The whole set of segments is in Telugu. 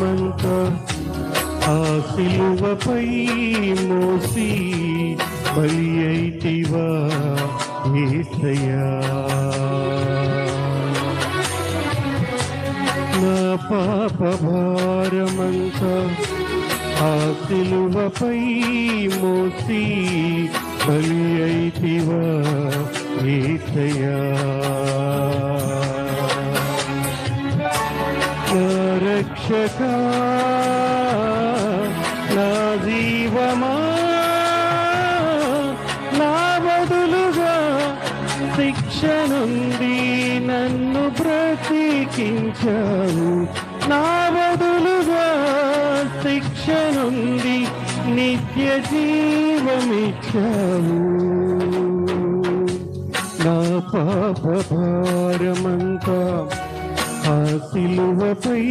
పాప ఆ సిలువపై మోసి బలి అయితివా ఏసయా నా పాప భారమంతా ఆ సిలువపై మోసి బలి అయితివా ఏసయా రక్షక నా జీవమా నా బదులుగా శిక్ష నుండి నన్ను బ్రతికించావు. నా బదులుగా శిక్ష నుండి నిత్య జీవమిచ్చావు. నా పాప భారమంతా సిలువపై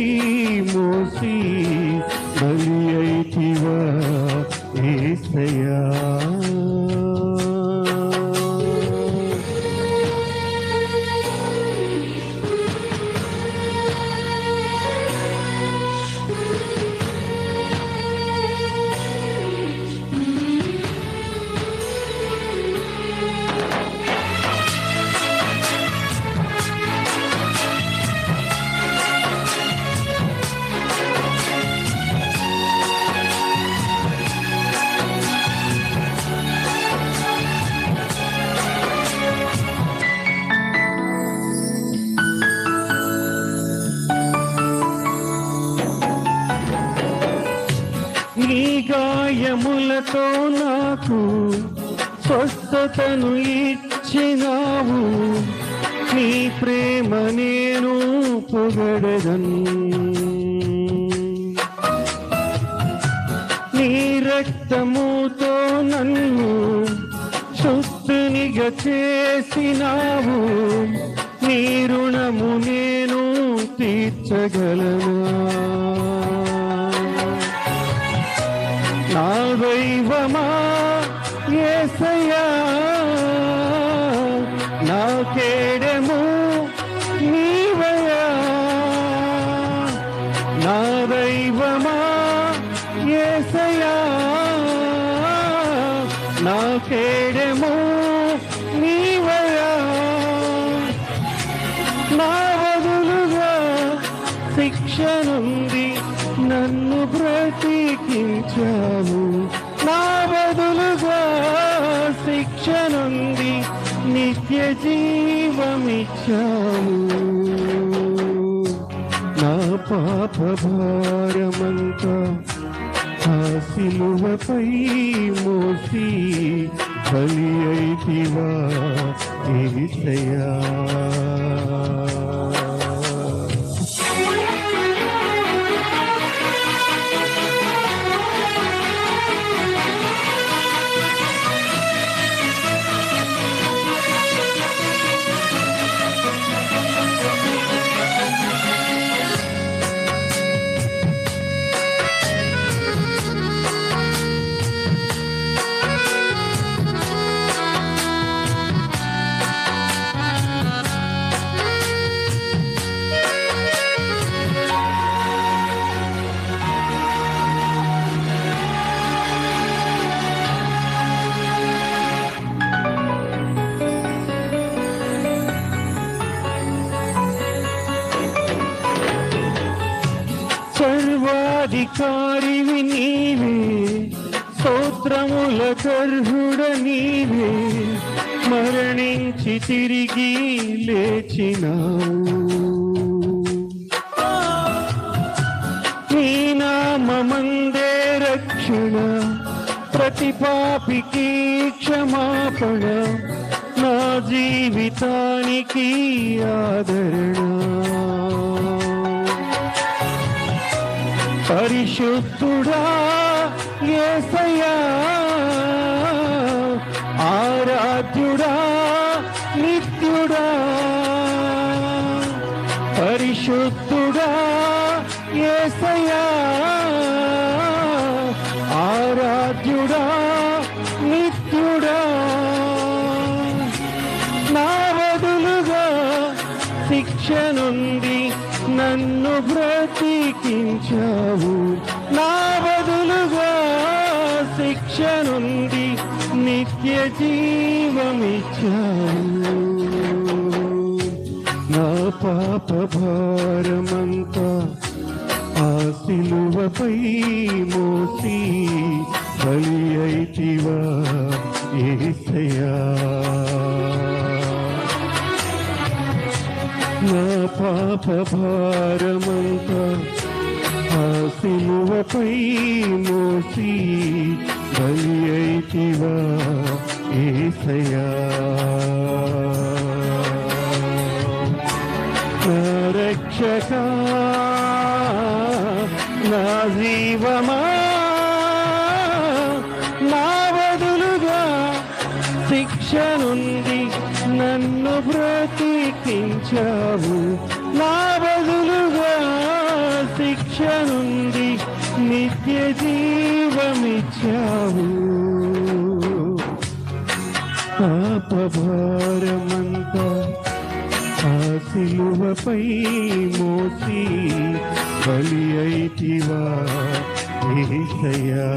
మోసి బలి అయితివా ఏసయా తో నాకు స్వస్థతను ఇచ్చినావు. నీ ప్రేమ నేను పొగడదను నీ రక్తముతో నన్ను శుద్ధునిగా చేసినావు. నీ రుణము నేను తీర్చగలనా? దైవమా ఏసయ్యా నా కేడము నీవయా నా దైవమా ఏసయ్యా నా కేడము నీవయా నా వదులుగా శిక్షనుంది నన్ను బ్రతికించావు. జీవమిచ్చావు. నా పాప భారమంతా ఆ సిలువపై మోసి బలి అయితివా ఏసయ్యా సర్వాధికారివి నీవే స్తోత్రముల గర్భుడ నీవే. మరణించి తిరిగి లేచినావు. నీ నామందే రక్షణ ప్రతి పాపికి క్షమాపణ నా జీవితానికి ఆదరణ. పరిశుద్ధుడా ఏసయ్యా ఆరాధ్యుడా నిత్యుడా. పరిశుద్ధుడా ఏసయ్యా. శిక్ష నుండి నన్ను బ్ర బ్రతికించావు. నా బదులుగా శిక్ష నుండి నిత్య జీవమిచ్చావు. నా పాప భారమంతా ఆ సిలువపై మోసి బలి అయితివా ఏసయా నా పాప భారమంతా ఆ సిలువపై మోసి బలి అయితివా ఏసయ్యా రక్షక నా జీవమా నా వదులుగా శిక్ష నుండి బ్రతికించావు నా బదులుగా శిక్ష నుండి నిత్య జీవమిచ్చావు. పాపభారమంతా ఆ సిలువపై మోసి బలి అయితివా ఏసయ్యా.